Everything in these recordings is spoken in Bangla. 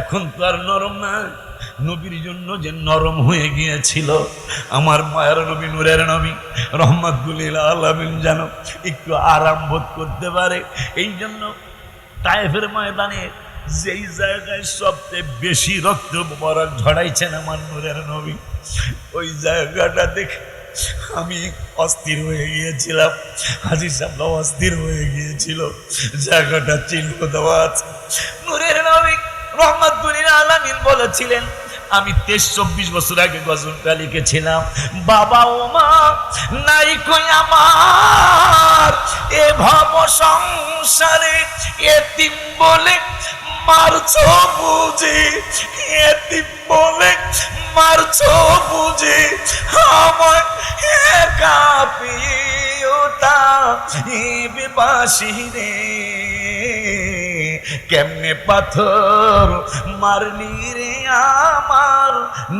এখন তো আর নরম না। নবীর জন্য যে নরম হয়ে গিয়েছিল, আমার মায়ের নবী, নূরের নবী রহমতুল্লিল আলমিন যেন একটু আরাম বোধ করতে পারে। এই জন্য টাইফের ময়দানে যেই জায়গায় সবচেয়ে বেশি রক্ত মোবারক ঝড়াইছেন আমার নূরের নবী, ওই জায়গাটা দেখে আমি অস্থির হয়ে গিয়েছিলাম। হাজির সাহেব অস্থির হয়ে গিয়েছিল। জায়গাটা চিহ্ন দেওয়া আছে। নূরের নবী রহমতুল্লিল আলামিন বলেছিলেন, আমি তেইশ চব্বিশ বছর আগে গজলটা লিখেছিলাম। বাবা ও মা, নাই কই আমার এ ভাব সংসারে এতিম বলে মারছ বুঝি, এতিম বলে মারছ বুঝি আমার একা পিওতা এ বাসি রে কেমনে পাথর মারলি রে আমার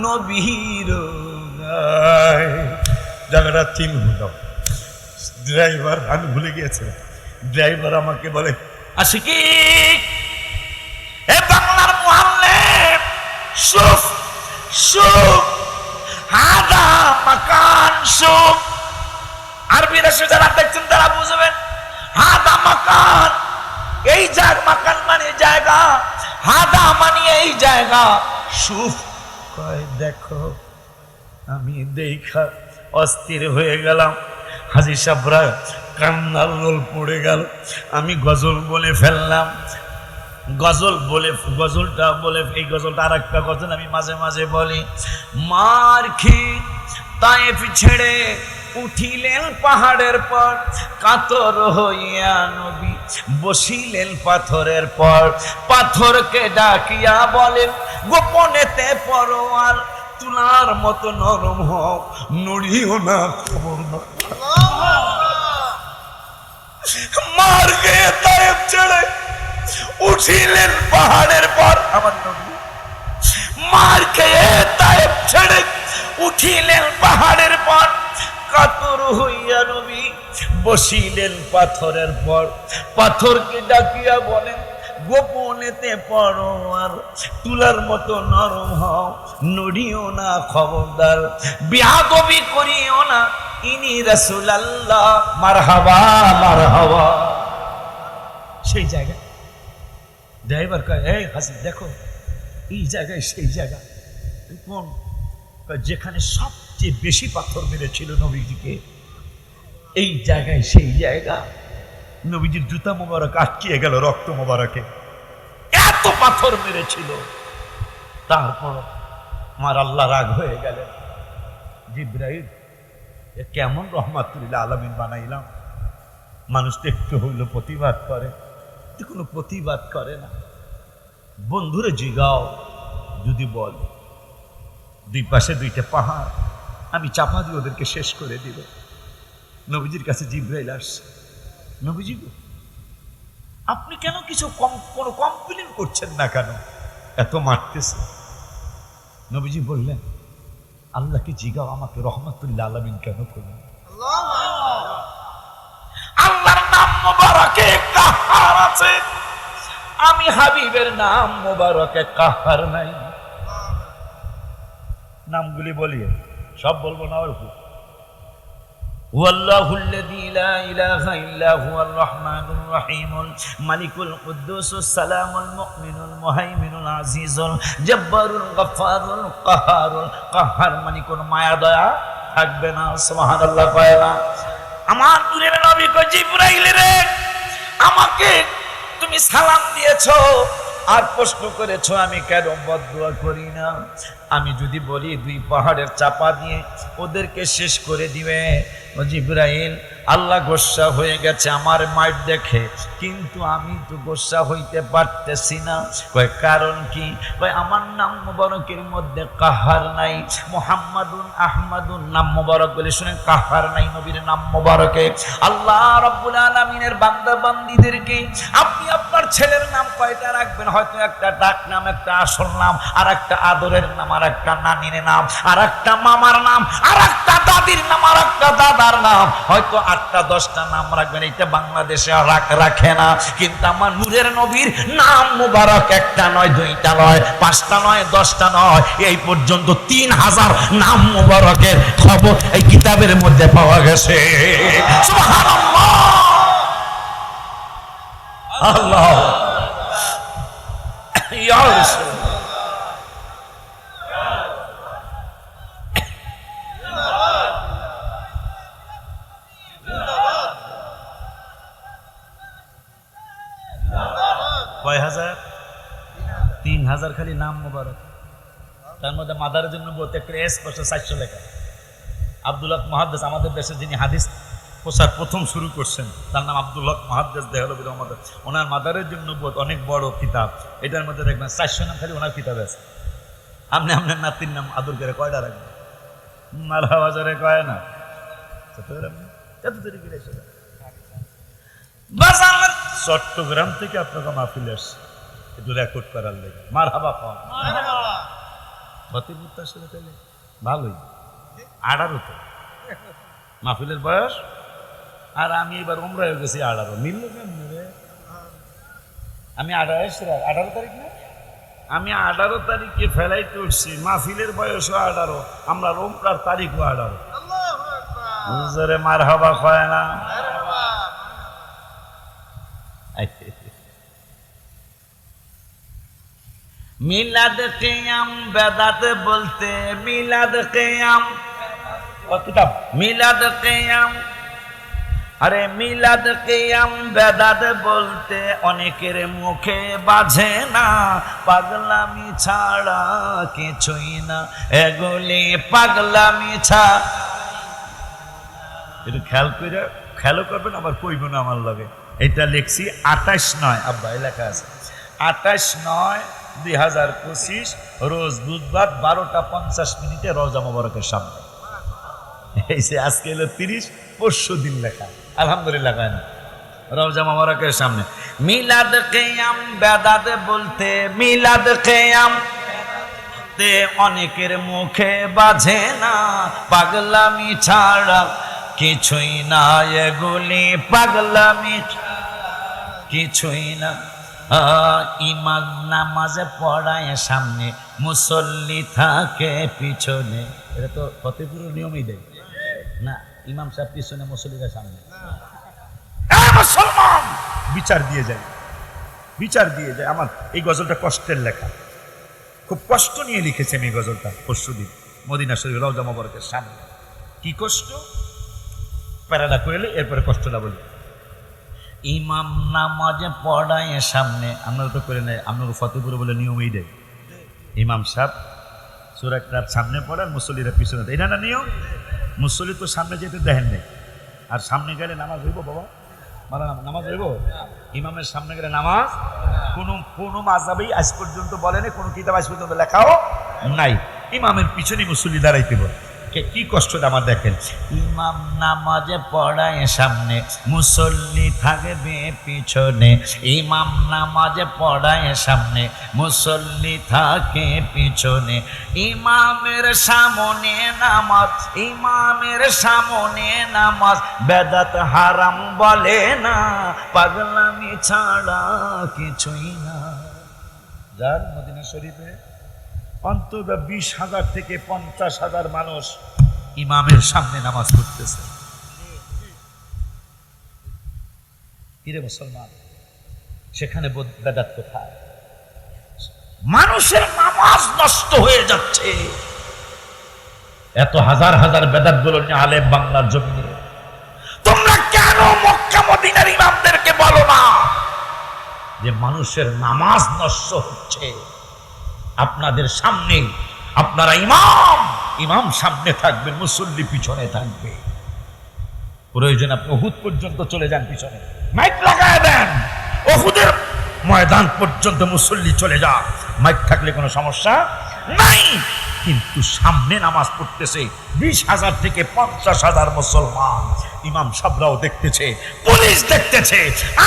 নবীর জায়গাটা দাও ড্রাইভার আমি ভুলে গিয়েছিলাম ড্রাইভার আমাকে বলে, আশিকি, এ বাংলার সুফ সুফ, হাদা, মাকান, সুফ। আরবিরা যারা দেখছেন তারা বুঝবেন, হাদা, মাকান, এই জায়গা মাকান জায়গা, হাদা মানে এই জায়গা। সুফ কয়, দেখো, আমি দেখা অস্থির হয়ে গেলাম। হাজি সাবরা কান্নার রোল পড়ে গেল। আমি গজল বলে ফেললাম। গজল বলে, গজলটা বলে, এই গজলটা আর একটা গজল আমি মাঝে মাঝে বলি, মার খি তায়েফ ছেড়ে উঠিলেন পাহাড়ের পর, কাতর হইয়া নবী বসিলেন পাথরের পর। পাথরকে ডাকিয়া বলেন, গোপনেতে পরোয়ার, তুলার মতো নরম হোক নড়িও না খবর না। মার তায়েব ছেড়ে উঠিলেন পাহাড়ের পর। আমার নবী, মার খেয়ে ছেড়ে উঠিলেন পাহাড়ের পর। বসিলেন পাথরের পর। পাথরকে ডাকিয়া বলেন, গোপনেতে পড়ো আর তুলার মতো নরম হও, নড়িও না খবরদার। বিয়াদবি করিও না, ইনি রসুল আল্লাহ সেই জায়গা ড্রাইভার কয়, এই হাসি দেখো, এই জায়গায় সেই জায়গা। কোন যেখানে সবচেয়ে বেশি পাথর মেরেছিল নবীজিকে এই জায়গায় সেই জায়গা। নবীজির জুতা মোবারক আটকিয়ে গেল রক্ত মোবারকে। এত পাথর মেরেছিল। তারপর আমার আল্লাহ রাগ হয়ে গেলেন। জিব্রাইল, এ কেমন রহমাতুল্লাহ আলমিন বানাইলাম। মানুষ তো একটু হইল প্রতিবাদ করে। তো কোনো প্রতিবাদ করে না। বন্ধুরে জিগাও, যদি বল। দুই পাশে দুইটা পাহাড়। আমি চাপা দিয়ে ওদেরকে শেষ করে দিব। নবীজির কাছে জিব্রাইল আসছে। নবীজি, আপনি কেন কিছু কম, কোনো কমপ্লেন করছেন না কেন? এত মারতেছে। নবীজি বললেন আল্লাহকে জিগাও আমাকে রহমতুল্লাহ আলমিন কেন করলেন? আল্লাহর নাম মোবারকে কাহার আছে। আমি হাবিবের নাম মোবারকে কাহার নাই। নামগুলি বলিয়ে, সব বলব না অল্প هو الله الذي لا إله إلا هو الرحمن الرحيم الملك القدوس السلام المؤمن المهيمن العزيز الجبار الغفار القهار القهار মানে কোন মায়া দয়া থাকবে না সুবহানাল্লাহ কয় না আমার দূরের নবী কয় জিবরাইল রে আমাকে তুমি সালাম দিয়েছো আর প্রশ্ন করেছ, আমি কেন বদুয়া করি না? আমি যদি বলি, দুই পাহাড়ের চাপা দিয়ে ওদেরকে শেষ করে দিবে। জিব্রাইল আল্লাহ গোসা হয়ে গেছে, আমার মাইট দেখে। কিন্তু আমি তো গোসা হইতে পারতেছি না। কয়, কারণ কি? কয়, আমার নাম মোবারকের মধ্যে কাহার নাই। মোহাম্মদুন আহমাদুন নাম মোবারক বলে শুনে কাহার নাই নবীর নাম মোবারকে। আল্লাহ রব্বুল আলমিনের বান্দা বান্দিদেরকে, আপনি আপনার ছেলের নাম কয়টা রাখবেন? হয়তো একটা ডাক নাম, একটা আসল নাম আর একটা আদরের নাম আর একটা নানির নাম আর একটা মামার নাম আর একটা দাদির নাম আর একটা দাদার নাম। হয়তো আটটা, দশটা নাম রাখবেন এটা বাংলাদেশে রাখ- রাখে না। কিন্তু আমার নূরের নবীর নাম মুবারক একটা নয়, দুইটা নয়, পাঁচটা নয়, দশটা নয়। এই পর্যন্ত তিন হাজার নাম মুবারকের খবর এই কিতাবের মধ্যে পাওয়া গেছে। আল্লাহ! ইয়া রাসূলুল্লাহ। খালি নাম মোবারক। তার মধ্যে মাদারের জন্য বলতে একটা স্পষ্ট চারশো লেখা। আব্দুল হক মহাদ্দেস আমাদের দেশে যিনি হাদিস প্রচার প্রথম শুরু করছেন, তার নাম আব্দুল হক মহাদ্দেস দেহলবির আমাদের ওনার মাদারের জন্য বোধ অনেক বড় কিতাব। এটার মধ্যে দেখবেন চারশো নাম খালি ওনার কিতাব আছে। আপনি আপনার নাতির নাম আদর করে কয়টা রাখবেন? মালা বাজারে কয় না? এসে চট্টগ্রাম থেকে আপনাকে মাহফিল আসছে। একটু রেকর্ড করার লেগে। মার হাবা পাওয়া ফতিপুর তার সাথে পেলে? ভালোই। আঠারো তো মাহফিলের বয়স? আর আমি এবার উমরা হয়ে গেছি আঠারো মিলল কেমন রে? আমি আঠারো আঠারো তারিখ না? আমি আঠারো তারিখে ফেলাইতে উঠছি মাহফিলের বয়সও আঠারো। আমরা রোমরার তারিখও আঠারো। জোরে মার হাবা হয় না? মিলাদ কেয়াম বেদাত বলতে মিলাদ কেয়াম। কিতাব। মিলাদ কেয়াম। আরে মিলাদ কেয়াম বেদাত বলতে অনেকের মুখে বাজে না। পাগলামি ছাড়া কিছুই না। এগুলি পাগলামি ছাড়া একটু খেয়াল করে খেয়ালও করবেন আবার কইব না আমার লগে। এটা লিখছি আঠাশ নয়। আব্বা এই লেখা আছে। আঠাশ নয় দুই হাজার পঁচিশ রোজ বুধবার বারোটা পঞ্চাশ মিনিটে রোজা মোবারকের সামনে। এই যে আজকে এলো তিরিশ, পরশু দিন লেখা। আলহামদুলিল্লাহ কয় না? রওজা মোবারকের সামনে। মিলাদ কেয়াম বেদাদ বলতে, মিলাদ কেয়াম তে অনেকের মুখে বাজে না, পাগলামি ছাড়া কিছুই না, এগুলি পাগলামি কিছুই না। ইমাম নামাজে পড়ায় সামনে, মুসল্লি থাকে পিছনে। এটা তো ফতেপুরের নিয়মই দেয়। না, ইমাম সাহেব পিছনে, মুসল্লিরা সামনে। মুসলমান! বিচার দিয়ে যায়। বিচার দিয়ে যায়। আমার এই গজলটা কষ্টের লেখা। খুব কষ্ট নিয়ে লিখেছি আমি গজলটা পরশুদিন মদিনা শরীফ রওজা মোবারকের সামনে। কি কষ্ট? প্যারাটা করলে এরপরে কষ্টটা বলি ইমাম নামাজে পড়ায় সামনে আপনারা তো করে নেয় আপনার ফতেপুরে বলে নিয়মই দেয় ইমাম সাহেব সুরাকটার সামনে পড়ার মুসল্লিরা পিছনে দেয়। এটা না নিয়ম? মুসল্লি তো সামনে যেতে দেখেন নেই। আর সামনে গেলে নামাজ হইব বাবা? মানে নামাজ হইব? ইমামের সামনে গেলে নামাজ? কোন কোন মাজাবেই আজ পর্যন্ত বলেনি, কোন কিতাব আজ পর্যন্ত লেখাও নাই। ইমামের পিছনে মুসল্লি দাঁড়াইতে বলে। কে- কি কষ্ট আমার দেখেন? ইমাম নামাজে পড়ায় সামনে, মুসল্লি থাকবে পিছনে। ইমাম নামাজে পড়ায় সামনে, মুসল্লি থাকে পিছনে। ইমামের সামনে নামাজ, ইমামের সামনে নামাজ। বেদাত হারাম বলে না, পাগলামি ছাড়া কিছুই না। যার মদিনা শরীফে অন্তত বিশ হাজার থেকে পঞ্চাশ হাজার মানুষ ইমামের সামনে নামাজ পড়তেছে। কিরে মুসলমান? সেখানে বেদাত কোথায়? মানুষের নামাজ নষ্ট হয়ে যাচ্ছে। এত হাজার হাজার বেদাতগুলো নিয়ে বাংলার জমিনে। তোমরা কেন মক্কা মদিনার ইমামদেরকে বলো না? যে মানুষের নামাজ নষ্ট হচ্ছে। আপনাদের সামনে, আপনারা ইমাম ইমাম সামনে থাকবে, মুসল্লি পিছনে থাকবে। প্রয়োজন আপনি ওহুদ পর্যন্ত চলে যান পিছনে। মাইক লাগায় দেন। ওহুদের ময়দান পর্যন্ত মুসল্লি চলে যান। মাইক থাকলে কোনো সমস্যা নাই। কিন্তু সামনে নামাজ পড়তেছে বিশ হাজার থেকে পঞ্চাশ হাজার মুসলমান। ইমাম সাবরাও দেখতেছে, পুলিশ দেখতেছে,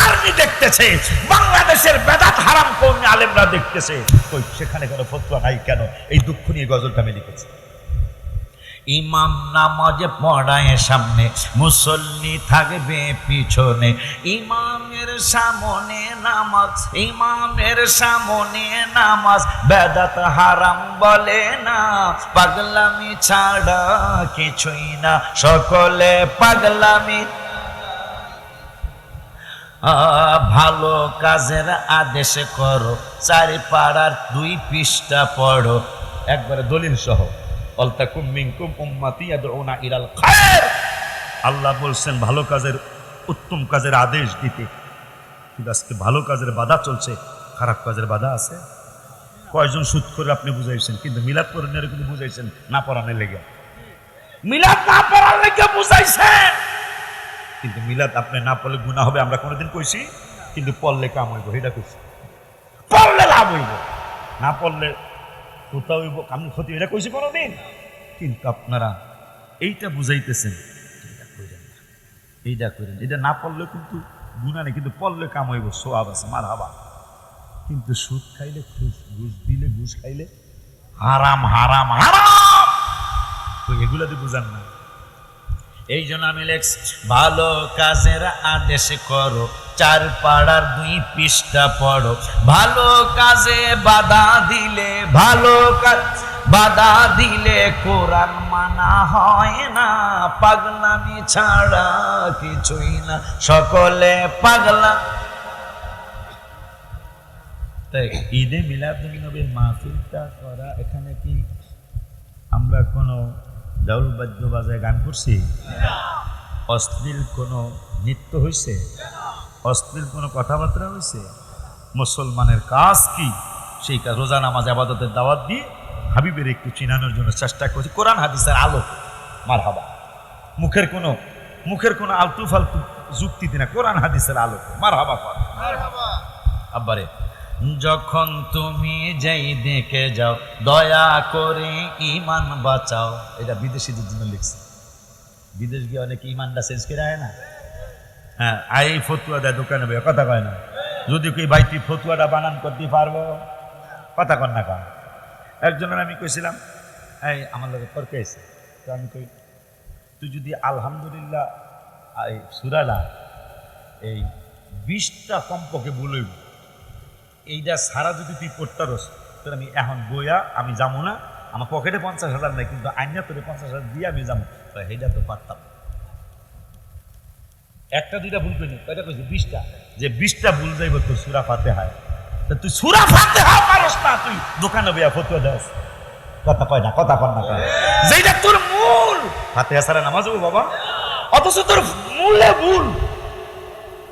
আর্মি দেখতেছে, বাংলাদেশের বেদাত হারাম কর্মী আলেমরা দেখতেছে। ওই সেখানে কোনো ফতুয়া নাই কেন? এই দুঃখ নিয়ে গজলটা আমি লিখেছি। ইমাম নামাজ পড়ায় সামনে, মুসল্লি থাকবে পিছনে। ইমামের সামনে নামাজ, ইমামের সামনে নামাজ। বেদাত হারাম বলে না, পাগলামি ছাড়া কিছুই না। সকলে পাগলামি। ভালো কাজের আদেশ করো চারি পাড়ার দুই পৃষ্ঠা পড়ো। একবারে দলিল সহ অলতাকুম মিনকুম উম্মাতি ইয়াদউনা ইলাল খায়র। আল্লাহ বলছেন, ভালো কাজের, উত্তম কাজের আদেশ দিতে। কিন্তু আজকে ভালো কাজের বাধা চলছে। খারাপ কাজের বাধা আছে। কয়জন সুদ করে আপনি বুঝাইছেন? কিন্তু মিলাদ পড়ানোর কিন্তু বুঝাইছেন, না পড়ানোর লেগে। মিলাদ না পড়ার লেগে বুঝাইছেন। কিন্তু মিলাদ আপনি না পড়লে গুণা হবে, আমরা কোনোদিন কইছি? কিন্তু পড়লে কাম হইব এটা কইছি। পড়লে লাভ হইব। না পড়লে কোথাও কাম ক্ষতি এটা কইছি কোনোদিন? কিন্তু আপনারা এইটা বুঝাইতেছেন। এইটা কইরেন না। এইটা করেন এটা না পড়লে কিন্তু গুণা নেই, কিন্তু পড়লে কাম হইব, সোয়াব আছে মার হাবা কিন্তু সুদ খাইলে ঘুষ ঘুষ দিলে ঘুষ খাইলে হারাম হারাম হারাম! তো এগুলা দিয়ে বুঝান না। এই জন্য আমি লেখছি, ভালো কাজের আদেশ করো চার পাড়ার দুই পৃষ্ঠা পড়ো। ভালো কাজে বাধা দিলে, ভালো কাজ, বাধা দিলে কোরআন মানা হয় না। পাগলামি ছাড়া কিছুই না। সকলে পাগলা। তাই ঈদে মিলাদ নবীর মাহফিলটা করা, এখানে কি আমরা কোনো ডাউল বাদ্য বাজায় গান করছি? অশ্লীল কোনো নৃত্য হয়েছে অশ্লীল কোনো কথাবার্তা হয়েছে? মুসলমানের কাজ কি? সেই কাজ রোজা নামাজ আবাদতের দাওয়াত দিয়ে হাবিবের একটু চিনানোর জন্য চেষ্টা করছি। কোরআন হাদিসের আলো। মার হাবা মুখের কোনো মুখের কোনো আলতু ফালতু যুক্তিতে না কোরআন হাদিসের আলো। মার হাবা কর আব্বারে যখন তুমি যেই দেখে যাও দয়া করে ইমান বাঁচাও। এটা বিদেশিদের জন্য লিখছে। বিদেশ গিয়ে অনেক ইমানটা চেঞ্জ করে আয় না। হ্যাঁ আই ফতুয়া দেয় দোকানে বইয়া কথা কয় না। যদি কই, ভাই, তুই ফতুয়াটা বানান করতে পারব? কথা কর না কন? একজনের আমি কইছিলাম, এই, আমার লোকের তর্কে তো আমি কই, তুই যদি আলহামদুলিল্লাহ, এই সুরালা, এই বিশটা কম্পকে বলইব এইটা সারা যদি তুই পড়তারস তোর আমি এখন বইয়া আমি যাব না। আমার পকেটে পঞ্চাশ হাজার নাই, কিন্তু আইনা তোরে পঞ্চাশ হাজার দিয়ে আমি যাব তো সেইটা তো পারতাম। একটা, দুইটা ভুল করিনি। কয়টা কইছি? বিশটা। যে বিশটা ভুল যাইব তোর সুরা ফাতে হয় তা তুই সুরা ফাতে হা পারস না, তুই দোকানে বইয়া ফতুয়া দেস কথা কয় না, কথা কর না কয় যেটা তোর মূল। ফাতে সারা নামাজ হব বাবা। অথচ তোর মূলে ভুল।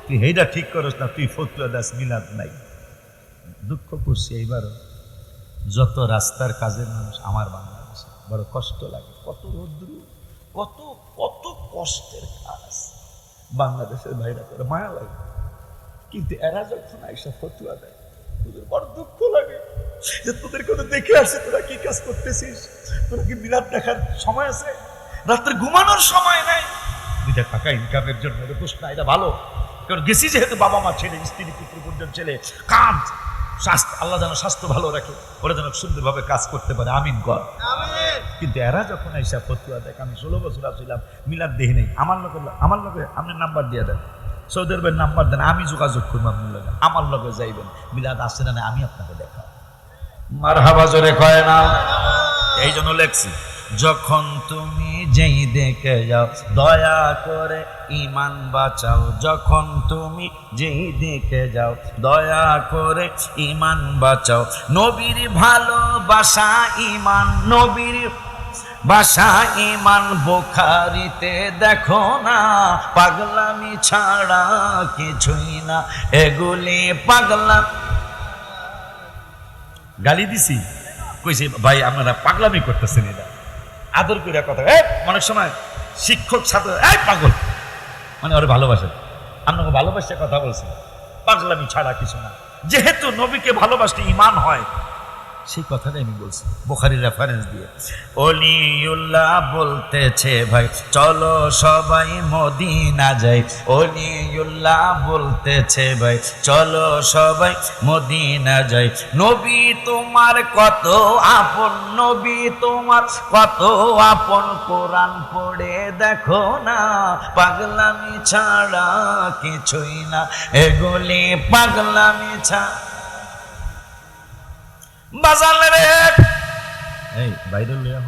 তুই হেইটা ঠিক করস না, তুই ফতুয়া দাস মিলাদ নাই। দুঃখ করছি এইবারও। যত রাস্তার কাজের মানুষ আমার বাংলাদেশে, বড় কষ্ট লাগে। কত রৌদ্র, কত কত কষ্টের কাজ। বাংলাদেশের ভাইরা করে, মায়া লাগে। কিন্তু এরা যখন আইসা ফতুয়া দেয়, তোদের বড় দুঃখ লাগে যে তোদের কোনো দেখে আসছে তোরা কি কাজ করতেছিস? তোরা কি বিরাট দেখার সময় আছে? রাত্রে ঘুমানোর সময় নাই। দুইটা টাকা ইনকামের জন্য দোষ না, এটা ভালো। কারণ গেছি যেহেতু বাবা মা ছেলে, স্ত্রী, পুত্র পর্যন্ত ছেলে, কাজ, স্বাস্থ্য, আল্লাহ যেন স্বাস্থ্য ভালো রাখে, ওরা যেন সুন্দরভাবে কাজ করতে পারে। আমিন কর। কিন্তু এরা যখন এসে ফতুয়া দেখ আমি ষোলো বছর আসছিলাম মিলাদ দেহি নেই। আমার লোকের আমার লোকে আপনার নাম্বার দিয়ে দেন। সৌদি আরবের নাম্বার দেন, আমি যোগাযোগ করব আপনার লোকে আমার লোকে যাইবেন। মিলাদ আসছে না না, আমি আপনাকে দেখা মার হাবাজরে কয় না? এই জন্য লেখছি। যখন তুমি যেই দেখে যাও, দয়া করে ইমান বাঁচাও। যখন তুমি যেই দেখে যাও, দয়া করে ইমান বাঁচাও। নবীর ভালোবাসা ইমান নবীর বাসা ইমান বোখারিতে দেখো না, পাগলামি ছাড়া কিছুই না। এগুলি পাগলা গালি দিছি। কইছে, ভাই, আপনারা পাগলামি করতেছেন এটা। আদর করে কথা অনেক সময় শিক্ষক, ছাত্র, এই পাগল! মানে ওরা ভালোবাসে। আপনাকে ভালোবাসে কথা বলছে। পাগলামি ছাড়া কিছু না। যেহেতু নবীকে ভালোবাসতে ইমান হয় সেই কথাটাই আমি বলছি। বোখারি রেফারেন্স দিয়ে। অলিউল্লাহ বলতেছে, ভাই, চলো সবাই মদিনা যাই। অলিউল্লাহ বলতেছে, ভাই, চলো সবাই মদিনা যাই। নবী তোমার কত আপন, নবী তোমার কত আপন। কোরআন পড়ে দেখো না, পাগলামি ছাড়া কিছুই না। এগুলি পাগলামি ছাড়া বাজালে রে এই বাইরে লইয়া